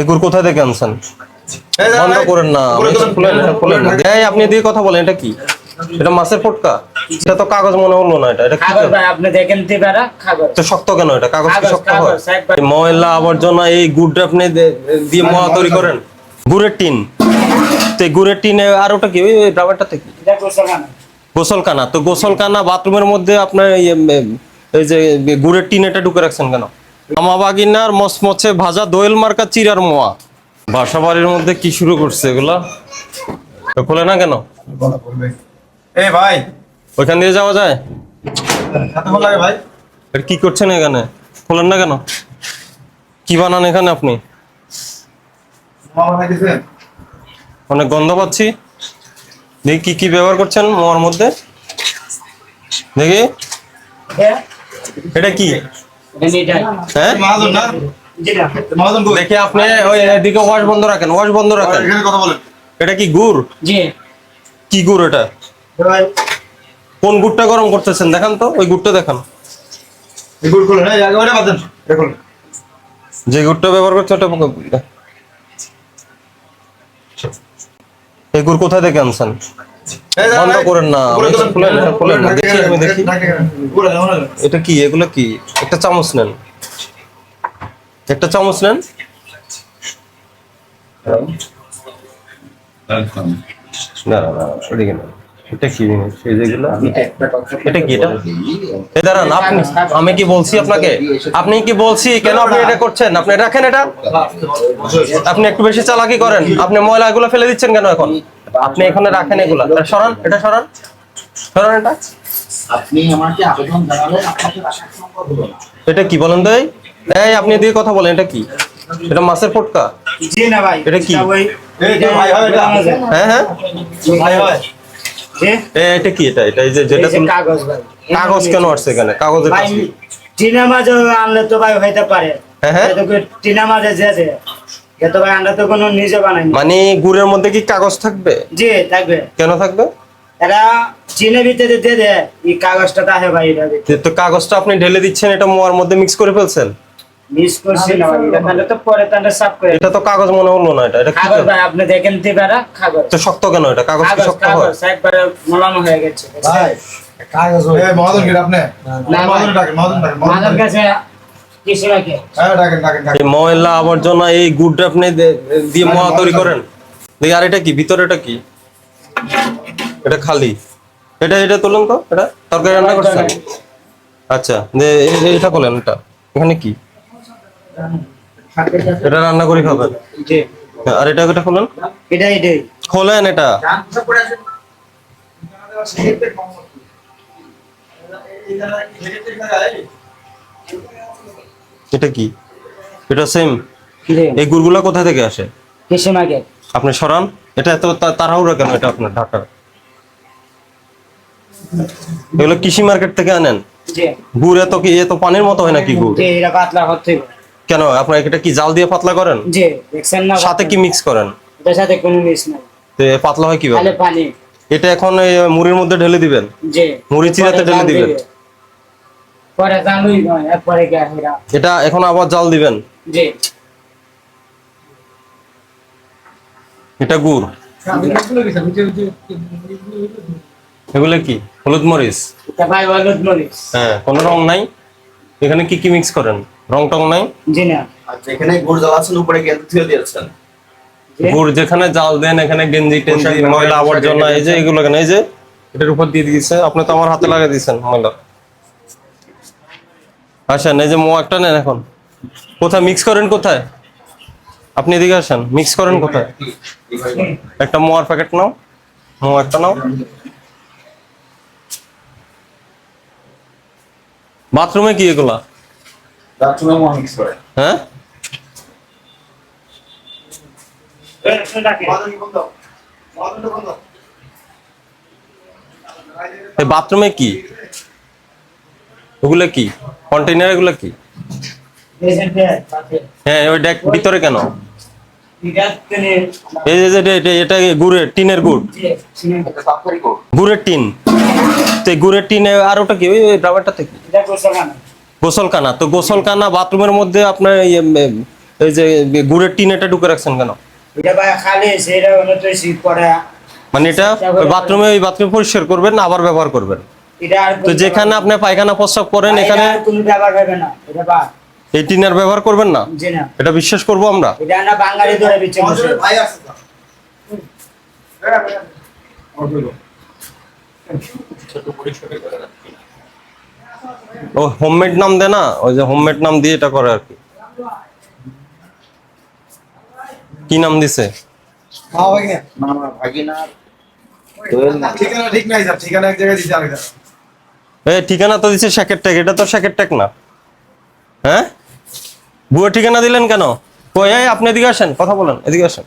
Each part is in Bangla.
এগুর কোথা থেকে আনছেন? বন্ধ করেন না। খুলেন এই আপনি দিয়ে কথা বলেন এটা কি? এটা মাছের ফটকা? এটা তো কাগজ মনে হলো না এটা এটা কি কাগজ ভাই আপনি দেখেন দিবারা কাগজ। তো শক্ত কেন এটা? কাগজ কি শক্ত হয়? এই ময়লা আবর্জনা এই গুড়টা আপনি দিয়ে মোয়া তৈরি করেন? গুড়ের টিন। তো এই গুড়ের টিনে আর ওটা কি? ওই ড্রামারটাতে কি? এটা গোসল খানা গোসলখানা। তো গোসলখানা বাথরুমের মধ্যে আপনার এই, এম, এই যে গুড়ের টিন এটা ঢুকে রাখছেন কেন? আমাবাগিনার মচমচে ভাজা দোয়েল মার্কা চিরার মোয়া। বাসা বাড়ির মধ্যে কি শুরু করছে এগুলা? খোলে না কেন? এই ভাই। ওইখান দিয়ে যাওয়া যায়? ভাই। কি করছেন এখানে? খোলেন না কেন? কি বানান এখানে আপনি? অনেক গন্ধ পাচ্ছি। দেখি কি কি ব্যবহার করছেন মোয়ার মধ্যে? দেখি। এটা কি? হ্যাঁ? দেখি আপনি ওই এদিকে ওয়াশ বন্ধ রাখেন ওয়াশ বন্ধ রাখেন। কথা বলেন। এটা কি গুড়? জি। কি গুড় এটা? কোন গুড়টা গরম করতেছেন? দেখান তো ওই গুড়টা দেখান। যে গুড়টা ব্যবহার করছে ওটা এই গুড় কোথা থেকে আনছেন? বন্ধ করেন না, আমি এটা দেখি, আমি দেখি। কি এগুলো কি? একটা চামচ নেন। একটা চামচ নেন। না না না ওদিকে না এটা কি? জিনিস এই যেগুলো এটা কি এটা? এই দাঁড়ান আপনি আমি কি বলছি আপনাকে? আপনি কি বলছি? কেন আপনি এটা করছেন? আপনি রাখেন এটা? আপনি একটু বেশি চালাকি করেন। আপনি ময়লা ফেলে দিচ্ছেন কেন এখন? আপনি এখানে রাখেন এগুলা। এটা সরান এটা সরান। সরান এটা। আপনি আমাকে আবেদন জানালেন হলো না। এটা কি বলেন তো এই? আপনি দিয়ে কথা বলেন এটা কি? এটা মাছের ফটকা? জি না ভাই এটা কি? এই যে ভাই হয় এটা। হ্যাঁ হ্যাঁ। ভাই হয়। এটা কি এটা? এটা এই যে যেটা কাগজ ভাই। কাগজ কেন আসছে এখানে? কাগজের? টিনা মাছ আনলে তো ভাই হইতে পারে। হ্যাঁ, হ্যাঁ। টিনা মাছ যে আছে। আমরা তো কোনো নিজে বানাই মানে গুড়ের মধ্যে কি কাগজ থাকবে? জি থাকবে। কেন থাকবে? এরা চিনের ভিতরে দিয়ে দেয় এই কাগজটা তাহে ভাই তো কাগজটা আপনি ঢেলে দিচ্ছেন এটা মোয়ার মধ্যে মিক্স করে ফেলছেন? মিস করছি না এটা তাহলে তো পরে তাহলে সাফ করে এটা তো কাগজ মনে হলো না এটা এটা কাগজ ভাই আপনি দেখেন দিবারা কাগজ। তো শক্ত কেন এটা? কাগজ কি শক্ত হয়? একবারে মোলাম হয়ে গেছে। ভাই কাগজ কি আপনি? না। কাছে ময়লা আবর্জনা এই গুড়টা আপনি দিয়ে মোয়া তৈরি করেন। দেখি আর এটা কি? ভিতরে এটা কি? এটা খালি। এটা এটা তুলুন তো এটা তরকারি রান্না করছেন? আচ্ছা এটা বলেন এটা। এখানে কি? এটা রান্না করে খাবেন? আর এটা এটা খোলেন? এটাই এটাই। খোলেন এটা এটা? কি? এটা সেম এই গুড়গুলা কোথা থেকে আসে? কিছু আগে। আপনি সরান। এটা এত তাড়াহুড়ো কেন এটা আপনার ঢাকার এগুলো কৃষি মার্কেট থেকে আনেন? জি। গুড় এত কি এত পানির মতো হয় নাকি গুড়? এটা পাতলা হচ্ছে কেন? আপনার এটা কি জাল দিয়ে পাতলা করেন? জি দেখছেন না সাথে কি মিক্স করেন? এটার সাথে কোনো মিস নাই। তো পাতলা হয় কীভাবে? খালি পানি। এটা এখন এই মুড়ির মধ্যে ঢেলে দিবেন? জি। মুড়ি চিরাতে ঢেলে দিবেন। পরে নয় একবারে গিয়ে হেরা। এটা এখন আবার জাল দিবেন? জি। এটা গুড়। এগুলো কি? হলুদ মরিচ? ভাই হলুদ মরিচ। হ্যাঁ কোনো রং নাই? এখানে কি কি মিক্স করেন? রং টং নাই? জি না। আচ্ছা এখানে গুড় জ্বালাচ্ছেন উপরে গেঁদে থুয়ে দিয়েছেন। গুড় যেখানে জাল দেন এখানে গেঞ্জি টেঞ্জি ময়লা আবর্জনা এই যে এগুলো কেন? এই যে এটার উপর দিয়ে দিয়েছে আপনি তো আমার হাতে লাগিয়ে দিয়েছেন ময়লা। আসেন এই যে মো একটা নেন এখন। কোথায়? মিক্স করেন কোথায়? আপনি এদিকে আসেন মিক্স করেন কোথায়? একটা মোয়ার প্যাকেট নাও মো একটা নাও। বাথরুমে কি এগুলা? বাথরুমে মোয়া মিক্স করে হ্যাঁ? বাথরুমে কি? ওগুলো কি? কন্টেইনার এগুলো কি। হ্যাঁ ওই ডেক ভিতরে কেন? এই যে এটা গুড়ের টিনের গুড়? গুড়ের টিন। তো গুড়ের টিনে আর ওটা কি? ওই থেকে গোসল খানা গোসলখানা। তো গোসলখানা বাথরুমের মধ্যে আপনার এই, যে গুড়ের টিন এটা ঢুকে রাখছেন কেন? মানে এটা বাথরুমে ওই বাথরুমে পরিষ্কার করবেন না আবার ব্যবহার করবেন? তো যেখানে আপনি পায়খানা প্রস্রাব করেন এখানে কোনো ব্যবহার হবে না এটা বা এই টিনের ব্যবহার করবেন না? এটা বিশ্বাস করব আমরা। এটা না বাঙালি ধরে বিচ্ছে ভাই আছে তো। ওগুলো। ও হোমমেড নাম দেয় না? ওই যে হোমমেড নাম দিয়ে এটা করে আর কি। কি নাম দিছে? ঠিকানা ঠিক নাই স্যার ঠিকানা এক জায়গায় দিতে আলাদা এ ঠিকানা তো দিছে শ্যাকের ট্যাগ এটা তো শ্যাকের ট্যাগ না। হ্যাঁ? বুয়া ঠিকানা দিলেন কেন? কই এই আপনি এদিকে আসেন কথা বলেন এদিকে আসেন।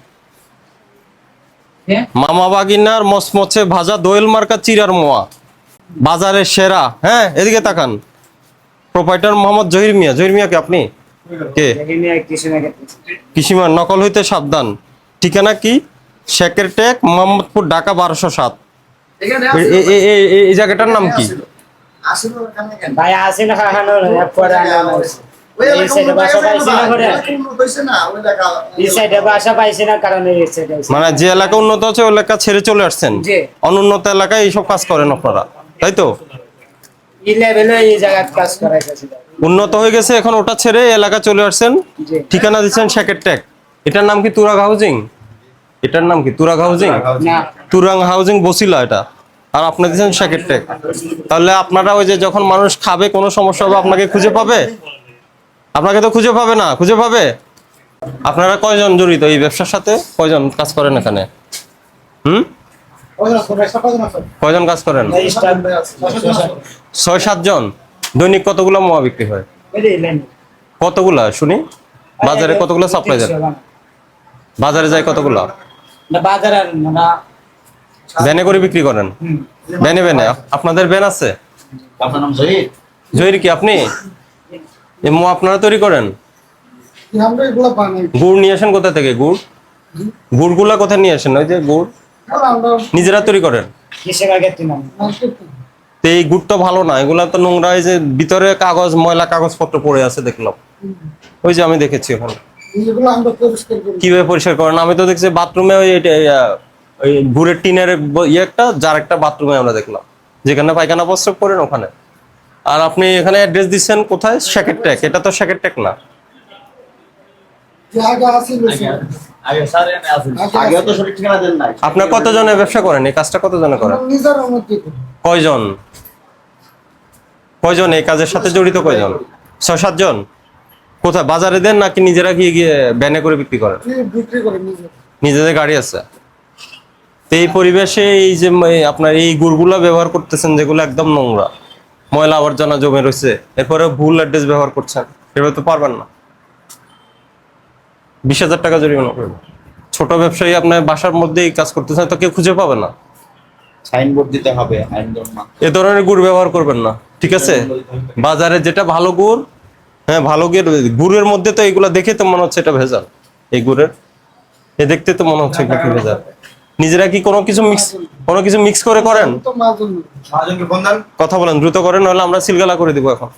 মামা বাগিনার মসমছে ভাজা দোয়েল মার্কা চিরার মোয়া বাজারের সেরা। হ্যাঁ এদিকে তাকান। প্রোপাইটার মোহাম্মদ জহির মিয়া জহির মিয়া কে আপনি? কে? কৃষিমান নকল হইতে সাবধান। ঠিকানা কি? শেকের টেক মোহাম্মদপুর ঢাকা বারোশো সাত। এই জায়গাটার নাম কি? ভাই আসে না খানো পরে আনা হয়েছে। ওই এই সাইডে বাসা পাইছি না না করে এলাকা হয়েছে না ওই এলাকা। এই সাইডে বাসা পাইছি না কারণ এই সাইডে মানে যে এলাকা উন্নত আছে ওই এলাকা ছেড়ে চলে আসছেন? অনুন্নত এলাকায় এইসব কাজ করেন আপনারা তাই তো? এই লেভেলে এই জায়গায় কাজ করাইতেছে উন্নত হয়ে গেছে এখন ওটা ছেড়ে এই এলাকা চলে আসছেন? ঠিকানা দিচ্ছেন শেকের ট্যাগ এটার নাম কি তুরাগ হাউজিং? এটার নাম কি তুরাগ হাউজিং? তুরাং হাউজিং বসিলা এটা? আর আপনি দিচ্ছেন শেকের ট্যাগ তাহলে আপনারা ওই যে যখন মানুষ খাবে, কোনো সমস্যা হবে, আপনাকে খুঁজে পাবে? আপনাকে তো খুঁজে পাবে না, খুঁজে পাবে? আপনারা কয়জন জড়িত এই ব্যবসার সাথে? কয়জন কাজ করেন এখানে? হুম? কয়জন কাজ করেন? ছয়, সাতজন। দৈনিক কতগুলো মোয়া বিক্রি হয়? কতগুলা, শুনি? বাজারে কতগুলো সাপ্লাই যায় বাজারে যায় কতগুলো? বাজার ভ্যানে করে বিক্রি করেন? ভ্যানে ভ্যানে। আপনাদের ভ্যান আছে? জহির? জহির কি আপনি? এই আপনারা তৈরি করেন? আমরা গুড় নিয়ে আসেন কোথা থেকে গুড়? গুড়গুলা কোথায় নিয়ে আসেন? ওই যে গুড়? নিজেরা তৈরি করেন? আগে তিনাম তো ভালো না এগুলা তো নোংরা এই যে ভিতরে কাগজ ময়লা কাগজপত্র পড়ে আছে দেখলাম। ওই যে আমি দেখেছি ওখানে এগুলো আমরা পরিষ্কার করি। কীভাবে পরিষ্কার করেন? আমি তো দেখছি বাথরুমে ওই এটা, ওই গুড়ের টিনের ইয়ে একটা যার একটা বাথরুমে আমরা দেখলাম। যেখানে পায়খানা প্রস্রাব করেন ওখানে। আর আপনি এখানে অ্যাড্রেস দিচ্ছেন কোথায়? শ্যাকের ট্যাক এটা তো শ্যাকের ট্যাক না। যে আগে আসিল আগে স্যার এনে আসুন। আগেও তো সঠিক ঠিকানা দেন নাই। আপনার কতজনে ব্যবসা করেন? এই কাজটা কতজনে করেন? কয়জন? কয়জন এই কাজের সাথে জড়িত কয়জন? ছয় সাতজন? কোথায় বাজারে দেন নাকি নিজেরা গিয়ে গিয়ে ব্যানে করে বিক্রি করেন? নিজেদের গাড়ি আছে? তো এই পরিবেশে এই যে আপনার এই গুড়গুলা ব্যবহার করতেছেন যেগুলো একদম নোংরা ময়লা আবর্জনা জমে রয়েছে এরপরে ভুল অ্যাড্রেস ব্যবহার করছেন এভাবে তো পারবেন না। বিশ হাজার টাকা জরিমানা ছোট ব্যবসায়ী আপনার বাসার মধ্যেই কাজ করতেছেন তো কেউ খুঁজে পাবে না। সাইনবোর্ড দিতে হবে এ ধরনের গুড় ব্যবহার করবেন না ঠিক আছে? বাজারে যেটা ভালো গুড় হ্যাঁ ভালো গুড় গুড়ের মধ্যে তো এগুলা দেখে তো মনে হচ্ছে এটা ভেজাল এই গুড়ের। এ দেখতে তো মনে হচ্ছে ভেজাল। নিজেরা কি কোনো কিছু মিক্স কোনো কিছু মিক্স করে করেন? কথা বলেন দ্রুত করেন নাহলে আমরা সিলগালা করে দিব এখন।